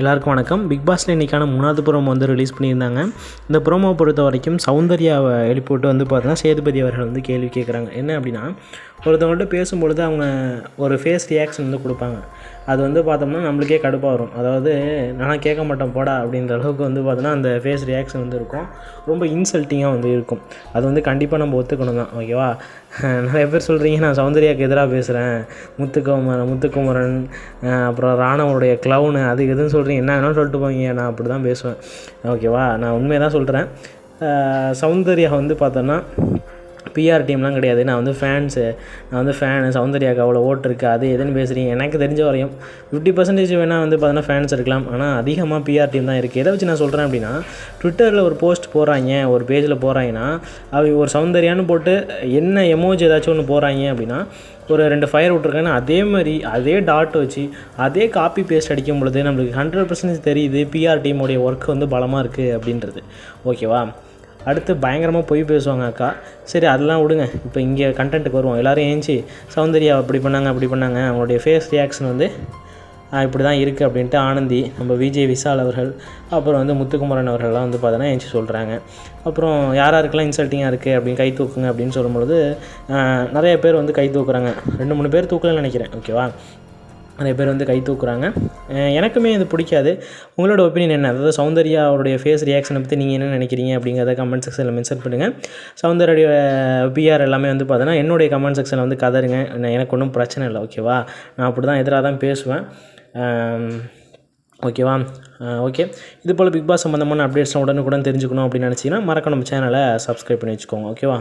எல்லாருக்கும் வணக்கம். பிக் பாஸில் இன்றைக்கான மூணாவது ப்ரோமோ வந்து ரிலீஸ் பண்ணியிருந்தாங்க. இந்த ப்ரோமோ பொறுத்த வரைக்கும் சௌந்தர்யாவை எழுப்பிவிட்டு வந்து பார்த்தீங்கன்னா சேதுபதி அவர்கள் வந்து கேள்வி கேட்குறாங்க. என்ன அப்படின்னா ஒருத்தவங்கள்ட்ட பேசும்பொழுது அவங்க ஒரு ஃபேஸ் ரியாக்ஷன் வந்து கொடுப்பாங்க. அது வந்து பார்த்தோம்னா நம்மளுக்கே கடுப்பாக வரும். அதாவது நான் கேட்க மாட்டேன் போடா அப்படின்ற அளவுக்கு வந்து பார்த்தோன்னா அந்த ஃபேஸ் ரியாக்ஷன் வந்து இருக்கும். ரொம்ப இன்சல்ட்டிங்காக வந்து இருக்கும். அது வந்து கண்டிப்பாக நம்ம ஒத்துக்கணும் தான். ஓகேவா நிறைய பேர் சொல்கிறீங்க நான் சௌந்தர்யாவுக்கு எதிராக பேசுகிறேன் முத்துக்குமரன் முத்துக்குமரன் அப்புறம் ராணவனுடைய க்ளவுனு அது எதுன்னு சொல்கிறீங்க என்ன வேணாலும் சொல்லிட்டு போங்க நான் அப்படி தான் பேசுவேன் ஓகேவா நான் உண்மையை தான் சொல்கிறேன் சௌந்தர்யா வந்து பார்த்தோன்னா பிஆர் டீம்லாம் கிடையாது. நான் வந்து ஃபேன்ஸு நான் வந்து ஃபேனு சௌந்தர்யாவுக்கு அவ்வளோ ஓட்டு இருக்குது அது எதுன்னு பேசுகிறீங்க எனக்கு தெரிஞ்ச வரையும் ஃபிஃப்டி பர்சன்டேஜ் வேணால் வந்து பார்த்தீங்கன்னா ஃபேன்ஸ் இருக்கலாம். ஆனால் அதிகமாக பிஆர் டீம் தான் இருக்குது எதை வச்சு நான் சொல்கிறேன் அப்படின்னா ட்விட்டரில் ஒரு போஸ்ட் போடுறாங்க. ஒரு பேஜில் போகிறாங்கன்னா அவ ஒரு சௌந்தர்யான்னு போட்டு என்ன எமோஜி ஏதாச்சும் ஒன்று போகிறாங்க அப்படின்னா ஒரு ரெண்டு ஃபயர் விட்ருக்காங்கன்னா அதே மாதிரி அதே டாட் வச்சு அதே காப்பி பேஸ்ட் அடிக்கும் பொழுது நம்மளுக்கு ஹண்ட்ரட் பர்சன்டேஜ் தெரியுது பிஆர் டீமுடைய ஒர்க் வந்து பலமாக இருக்குது அப்படின்றது. ஓகேவா அடுத்து பயங்கரமாக பொய் பேசுவாங்க அக்கா. சரி அதெல்லாம் விடுங்க. இப்போ இங்கே கண்டென்ட்டுக்கு வருவோம். எல்லோரும் ஏஞ்சி சௌந்தர்யா அப்படி பண்ணாங்க அப்படி பண்ணாங்க. அவங்களுடைய ஃபேஸ் ரியாக்ஷன் வந்து இப்படி தான் இருக்குது அப்படின்ட்டு ஆனந்தி நம்ம விஜய் விஷால் அவர்கள் அப்புறம் வந்து முத்துக்குமரன் அவர்கள்லாம் வந்து பார்த்தோன்னா ஏஞ்சி சொல்கிறாங்க அப்புறம் யார் யாருக்கெல்லாம் இன்சல்ட்டிங்காக இருக்குது அப்படின்னு கை தூக்குங்க அப்படின்னு சொல்லும்பொழுது நிறைய பேர் வந்து கை தூக்குறாங்க. ரெண்டு மூணு பேர் தூக்கலன்னு நினைக்கிறேன். ஓகேவா நிறைய பேர் வந்து கை தூக்குறாங்க. எனக்குமே இது பிடிக்காது. உங்களோட ஒப்பீனியன் என்ன? அதாவது சௌந்தர்யா அவருடைய ஃபேஸ் ரியாக்ஷனை பற்றி நீங்கள் என்ன நினைக்கிறீங்க? அப்படிங்கிறத கமெண்ட் செக்ஷனில் மென்ஷன் பண்ணுங்கள் சௌந்தர்யோடைய பிஆர் எல்லாமே வந்து பார்த்தோன்னா என்னுடைய கமெண்ட் செக்ஷனில் வந்து கதருங்க எனக்கு ஒன்றும் பிரச்சனை இல்லை ஓகேவா நான் அப்படி தான் எதிராக தான் பேசுவேன் ஓகேவா ஓகே இது போல் பிக் பாஸ் சம்மந்தமான அப்டேட்ஸ் உடனுக்குடன் தெரிஞ்சுக்கணும் அப்படின்னு நினச்சிங்கன்னா மறக்க நம்ம சேனலை சப்ஸ்கிரைப் பண்ணி வச்சுக்கோங்க ஓகேவா